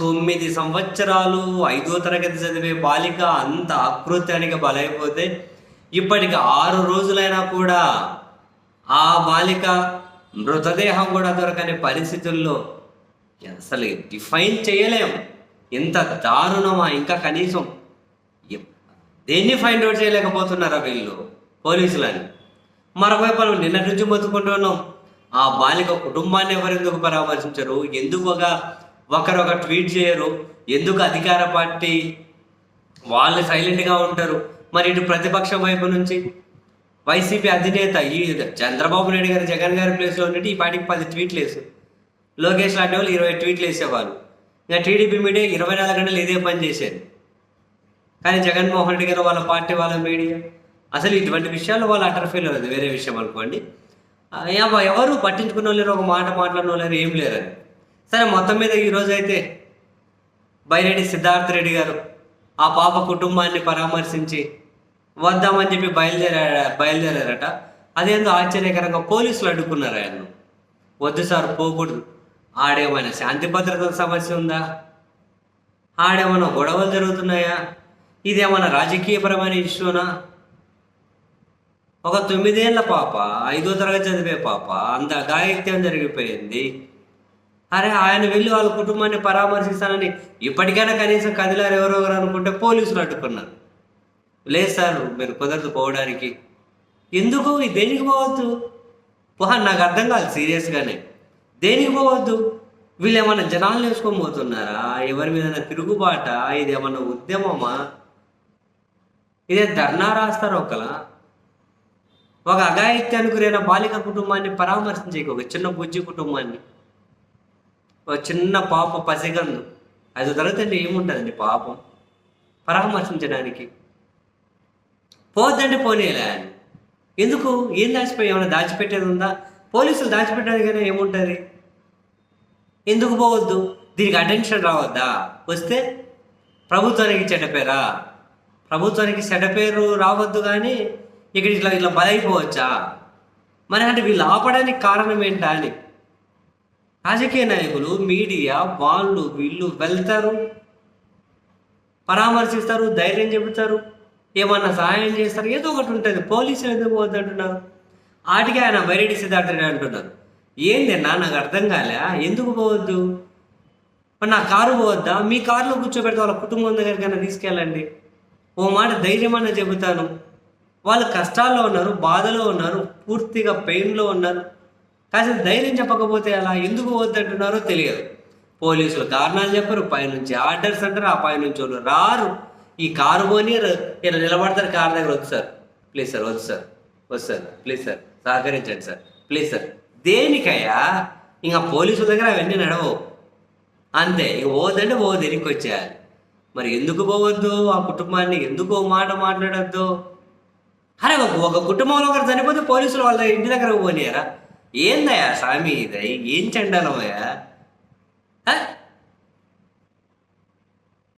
తొమ్మిది సంవత్సరాలు ఐదో తరగతి చదివే బాలిక అంత అకృత్యానికి బలైపోతే ఇప్పటికి ఆరు రోజులైనా కూడా ఆ బాలిక మృతదేహం కూడా దొరకని పరిస్థితుల్లో అసలు డిఫైన్ చేయలేము ఎంత దారుణమా ఇంకా కనీసం దేన్ని ఫైండ్ అవుట్ చేయలేకపోతున్నారా వీళ్ళు పోలీసులని? మరోవైపు మనం నిన్న నుంచి మొత్తుకుంటున్నాం ఆ బాలిక కుటుంబాన్ని ఎవరెందుకు పరామర్శించరు? ఒకరు ఒక ట్వీట్ చేయరు. ఎందుకు అధికార పార్టీ వాళ్ళు సైలెంట్గా ఉంటారు? మరి ఇటు ప్రతిపక్షం వైపు నుంచి వైసీపీ అధినేత ఈ చంద్రబాబు నాయుడు గారు జగన్ గారి ప్లేస్లో ఉన్నట్టు ఈ పాటికి పది ట్వీట్లు వేసు లోకేష్ లాంటి వాళ్ళు ఇరవై ట్వీట్లు వేసేవాళ్ళు. ఇంకా టీడీపీ మీడియా ఇరవై నాలుగు గంటలు ఇదే పని చేసేది. కానీ జగన్మోహన్ రెడ్డి గారు వాళ్ళ పార్టీ వాళ్ళ మీడియా. అసలు ఇటువంటి విషయాలు వాళ్ళు అటర్ ఫెయిల్ అవుతుంది వేరే విషయం అనుకోండి. ఎవరు పట్టించుకున్న వాళ్ళు లేరు, ఒక మాట మాట్లాడిన వాళ్ళు లేరు, ఏం లేరని. సరే మొత్తం మీద ఈరోజు అయితే బైరెడ్డి సిద్ధార్థ రెడ్డి గారు ఆ పాప కుటుంబాన్ని పరామర్శించి వద్దామని చెప్పి బయలుదేరా బయలుదేరారట. అదేందో ఆశ్చర్యకరంగా పోలీసులు అడ్డుకున్నారు ఆయన్ను. వద్దు సార్ పోకూడదు. ఆడేమైనా శాంతి భద్రతల సమస్య ఉందా? ఆడేమైనా గొడవలు జరుగుతున్నాయా? ఇదేమైనా రాజకీయపరమైన ఇష్యూనా? ఒక తొమ్మిదేళ్ళ పాప ఐదో తరగతి చదివే పాప అంత గాయత్యం జరిగిపోయింది. అరే ఆయన వెళ్ళి వాళ్ళ కుటుంబాన్ని పరామర్శిస్తానని ఇప్పటికైనా కనీసం కదిలారు ఎవరో ఒకరు అనుకుంటే పోలీసులు అడ్డుకున్నారు. లేదు సార్ మీరు కుదరదు పోవడానికి. ఎందుకు? ఇది దేనికి పోవద్దు? పోహా నాకు అర్థం కాదు సీరియస్గానే. దేనికి పోవద్దు? వీళ్ళు ఏమన్నా జనాలు వేసుకొని పోతున్నారా ఎవరి మీద తిరుగుబాట? ఇది ఏమన్నా ఉద్యమమా? ఇదే ధర్నా రాస్తారు ఒకలా? ఒక అఘాయిత్యానికి గురైన బాలిక కుటుంబాన్ని పరామర్శించే ఒక చిన్న బుజ్జి కుటుంబాన్ని చిన్న పాప పసిగందు. ఐదో తరగతి ఏముంటుందండి పాపం? పరామర్శించడానికి. పోద్దంటే పోనీలే ఎందుకు? ఏం దాచిపోయి ఏమైనా దాచిపెట్టేది ఉందా? పోలీసులు దాచిపెట్టడానికైనా కానీ ఏముంటుంది? ఎందుకు పోవద్దు? దీనికి అటెన్షన్ రావద్దా? వస్తే ప్రభుత్వానికి చెడ్డ పేరా? ప్రభుత్వానికి చెడ్డ పేరు రావద్దు కానీ ఇక్కడ ఇట్లా ఇట్లా బలైపోవచ్చా? మరి అంటే వీళ్ళు ఆపడానికి కారణం ఏంటా అని. రాజకీయ నాయకులు మీడియా వాళ్ళు వీళ్ళు వెళ్తారు పరామర్శిస్తారు ధైర్యం చెబుతారు ఏమన్నా సహాయం చేస్తారు ఏదో ఒకటి ఉంటుంది. పోలీసులు ఎందుకు పోద్దంటున్నారు ఆటికి ఆయన వైరెడ్డి సిద్ధార్థని అంటున్నారు. ఏంది అన్నా నాకు అర్థం కాలే. ఎందుకు పోవద్దు? మరి నా కారు పోవద్దా? మీ కారులో కూర్చోబెడితే వాళ్ళ కుటుంబం దగ్గరికైనా తీసుకెళ్ళండి. ఓ మాట ధైర్యం అన్న చెబుతాను. వాళ్ళు కష్టాల్లో ఉన్నారు బాధలో ఉన్నారు పూర్తిగా పెయిన్లో ఉన్నారు. కాసేపు ధైర్యం చెప్పకపోతే అలా ఎందుకు వద్దంటున్నారో తెలియదు. పోలీసులు కారణాలు చెప్పరు పైనుంచి ఆర్డర్స్ అంటారు ఆ పైనుంచి వాళ్ళు రారు. ఈ కారు పోని ఇలా నిలబడతారు కారు దగ్గర వద్దు సార్. ప్లీజ్ సార్ వద్దు సార్ వద్దు సార్ ప్లీజ్ సార్ సహకరించండి సార్ ప్లీజ్ సార్. దేనికయ్యా? ఇంకా పోలీసుల దగ్గర అవన్నీ నడవవు. అంతే ఇక పోదంటే పోదు వెనక్కి వచ్చేయాలి? మరి ఎందుకు పోవద్దు? ఆ కుటుంబాన్ని ఎందుకు మాట మాట్లాడద్దు? అరే ఒక ఒక కుటుంబంలో ఒకరు చనిపోతే పోలీసులు వాళ్ళ ఇంటి దగ్గర పోనీయరా? ఏందయ్యా స్వామి ఇది? ఏం చెండలం అయ్యా